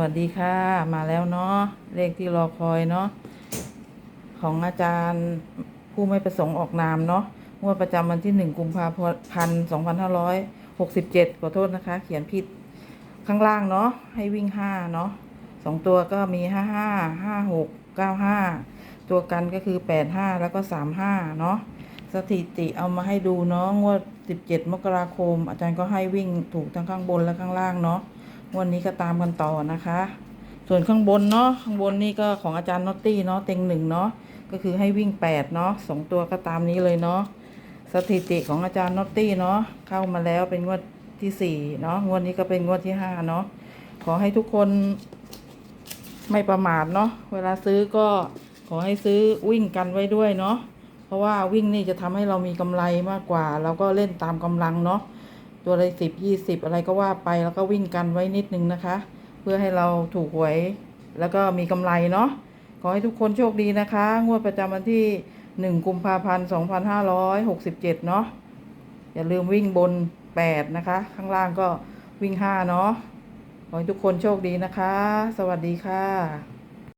วัสดีค่ะ มาแล้วเนาะเลขที่รอคอยเนาะของอาจารย์ผู้ไม่ประสงค์ออกนามเนาะงวดประจำวันที่หนึ่งกุมภาพันธ์สองพันห้าร้อยหกสิบเจ็ดขอโทษนะคะ เขียนผิดข้างล่างเนาะให้วิ่งห้าเนาะสองตัวก็มีห้าห้าห้าหกเก้าห้าตัวกันก็คือแปดห้าแล้วก็สามห้าเนาะสถิติเอามาให้ดูเนาะงวดสิบเจ็ดมกราคม อาจารย์ก็ให้วิ่งถูกทั้งข้างบนและข้างล่างเนาะ วันนี้ก็ตามกันต่อนะคะ ส่วนข้างบนเนาะข้างบนนี่ก็ของอาจารย์นอตตี้เนาะเต็งหนึ่งเนาะก็คือให้วิ่งแปดเนาะสองตัวก็ตามนี้เลยเนาะสถิติของอาจารย์นอตตี้เนาะเข้ามาแล้วเป็นงวดที่สี่เนาะงวดนี้ก็เป็นงวดที่ห้าเนาะขอให้ทุกคนไม่ประมาทเนาะเวลาซื้อก็ขอให้ซื้อวิ่งกันไว้ด้วยเนาะเพราะว่าวิ่งนี่จะทำให้เรามีกำไรมากกว่า เราก็เล่นตามกำลังเนาะ ตัวละสิบยี่สิบอะไรก็ว่าไปแล้วก็วิ่งกันไว้นิดนึงนะคะ เพื่อให้เราถูกหวยแล้วก็มีกำไรเนาะขอให้ทุกคนโชคดีนะคะ งวดประจำวันที่หนึ่งกุมภาพันธ์สองพันห้าร้อยหกสิบเจ็ดเนาะอย่าลืมวิ่งบนแปดนะคะ ข้างล่างก็วิ่งห้าเนาะขอให้ทุกคนโชคดีนะคะ สวัสดีค่ะ